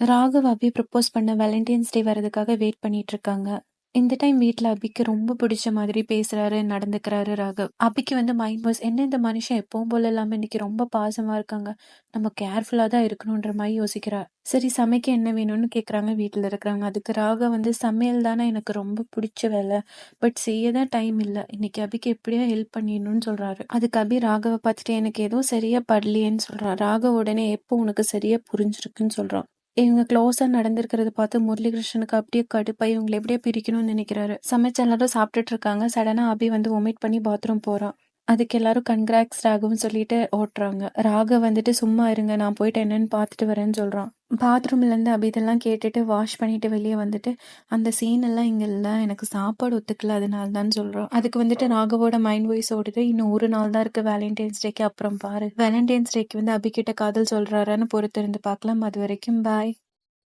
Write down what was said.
Raghav Abhi propose பண்ண Valentine's டே வரதுக்காக wait பண்ணிட்டு இருக்காங்க. இந்த டைம் வீட்டில் அபிக்கு ரொம்ப பிடிச்ச மாதிரி பேசுறாரு, நடந்துக்கிறாரு ராகவ். அபிக்கு வந்து மைண்ட் வாய்ஸ் என்ன இந்த மனுஷன் எப்பவும் போல இல்லாம இன்னைக்கு ரொம்ப பாசமா இருக்காங்க. நம்ம கேர்ஃபுல்லா தான் இருக்கணுன்ற மாதிரி யோசிக்கிறா. சரி சமைக்க என்ன வேணும்னு கேட்குறாங்க வீட்டில் இருக்கிறாங்க அதுக்கு ராகவ் வந்து சமையல் தானே எனக்கு ரொம்ப பிடிச்ச வேலை. பட் செய்ய தான் டைம் இல்லை இன்னைக்கு அபிக்கு எப்படியோ ஹெல்ப் பண்ணிடணும்னு சொல்றாரு. அதுக்கு அபி ராகவை பார்த்துட்டு எனக்கு எதுவும் சரியா படலையேன்னு சொல்றான். ராகவ் உடனே எப்போ உனக்கு சரியா புரிஞ்சிருக்குன்னு சொல்றான். இவங்க க்ளோஸா நடந்திருக்கிறத பார்த்து முரளிகிருஷ்ணனுக்கு அப்படியே கடுப்பாய் இவங்களை எப்படியோ பிரிக்கணும்னு நினைக்கிறாரு. சமைச்சு எல்லாரும் சாப்பிட்டுட்டு இருக்காங்க. சடனா அபி வந்து ஒமிட் பண்ணி பாத்ரூம் போறான். அதுக்கு எல்லாரும் கன்கிராக்ஸ் ராகவ்னு சொல்லிட்டு ஓட்டுறாங்க. ராக வந்துட்டு சும்மா இருங்க நான் போயிட்டு என்னன்னு பார்த்துட்டு வரேன்னு சொல்கிறான் பாத்ரூம்லேருந்து அபி இதெல்லாம் கேட்டுட்டு வாஷ் பண்ணிட்டு வெளியே வந்துட்டு அந்த சீன் எல்லாம் இங்கே இல்லை எனக்கு சாப்பாடு ஒத்துக்கல அதனால தான் சொல்கிறோம் அதுக்கு வந்துட்டு ராகவோட மைண்ட் வாய்ஸ் ஓடுது இன்னும் ஒரு நாள் தான் இருக்குது வேலண்டைன்ஸ் டேக்கு அப்புறம் பாரு. வேலண்டைன்ஸ் டேக்கு வந்து அபிக்கிட்ட காதல் காதல் பொறுத்து பொறுத்திருந்து பார்க்கலாம். அது வரைக்கும் பாய்.